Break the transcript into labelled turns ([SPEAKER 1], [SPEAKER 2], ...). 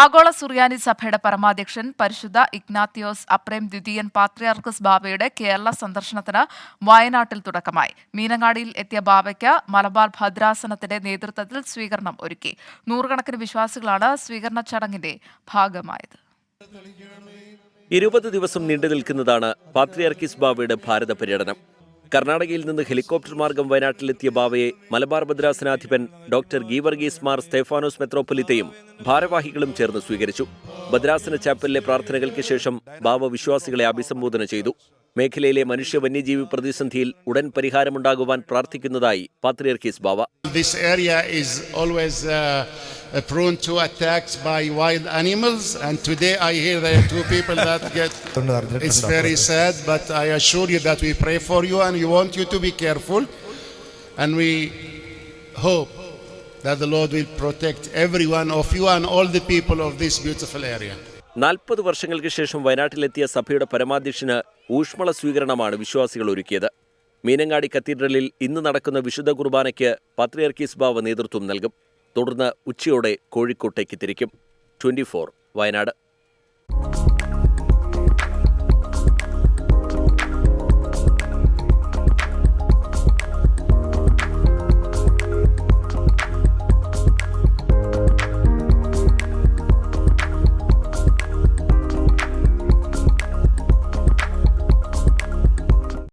[SPEAKER 1] ആഗോള സുറിയാനി സഭയുടെ പരമാധ്യക്ഷൻ പരിശുദ്ധ ഇഗ്നാത്തിയോസ് അപ്രേം ദ്വിതീയൻ പാത്രിയാർക്കസ് ബാബയുടെ കേരള സന്ദർശനത്തിന് വയനാട്ടിൽ തുടക്കമായി. മീനങ്ങാടിയിൽ എത്തിയ ബാബയ്ക്ക് മലബാർ ഭദ്രാസനത്തിന്റെ നേതൃത്വത്തിൽ സ്വീകരണം ഒരുക്കി. നൂറുകണക്കിന് വിശ്വാസികളാണ് സ്വീകരണ ചടങ്ങിന്റെ ഭാഗമായത്.
[SPEAKER 2] ഇരുപത് ദിവസം നീണ്ടു നിൽക്കുന്നതാണ് പാത്രിയാർക്കിസ് ബാബയുടെ ഭാരത പര്യടനം. കർണാടകയിൽ നിന്ന് ഹെലികോപ്റ്റർ മാർഗം വയനാട്ടിലെത്തിയ ബാവയെ മലബാർ ഭദ്രാസനാധിപൻ ഡോക്ടർ ഗീവർഗീസ് മാർ സ്തേഫാനോസ് മെത്രോപ്പൊലിത്തയും ഭാരവാഹികളും ചേർന്ന് സ്വീകരിച്ചു. ഭദ്രാസന ചാപ്പലിലെ പ്രാർത്ഥനകൾക്ക് ശേഷം ബാവ വിശ്വാസികളെ അഭിസംബോധന ചെയ്തു. മേഖലയിലെ മനുഷ്യ വന്യജീവി പ്രതിസന്ധിയിൽ ഉടൻ പരിഹാരമുണ്ടാകുവാൻ പ്രാർത്ഥിക്കുന്നതായി പാത്രിയർക്കീസ് ബാവ.
[SPEAKER 3] This area is always uh, uh, prone to attacks by wild animals, and today I hear there are two people that get. It's very sad, but I assure you that we pray for you and we want you to be careful, and we hope that the Lord will protect every one of you and all the people of this beautiful area.
[SPEAKER 2] നാൽപ്പത് വർഷങ്ങൾക്ക് ശേഷം വയനാട്ടിലെത്തിയ സഭയുടെ പരമാധ്യക്ഷന് ഊഷ്മള സ്വീകരണമാണ് വിശ്വാസികൾ ഒരുക്കിയത് മീനങ്ങാടി കത്തീഡ്രലിൽ ഇന്ന് നടക്കുന്ന വിശുദ്ധ കുർബാനയ്ക്ക് പത്രിയർക്കീസ് ബാവ നേതൃത്വം നൽകും. തുടർന്ന് ഉച്ചയോടെ കോഴിക്കോട്ടേക്ക് തിരിക്കും. ട്വന്റി വയനാട്.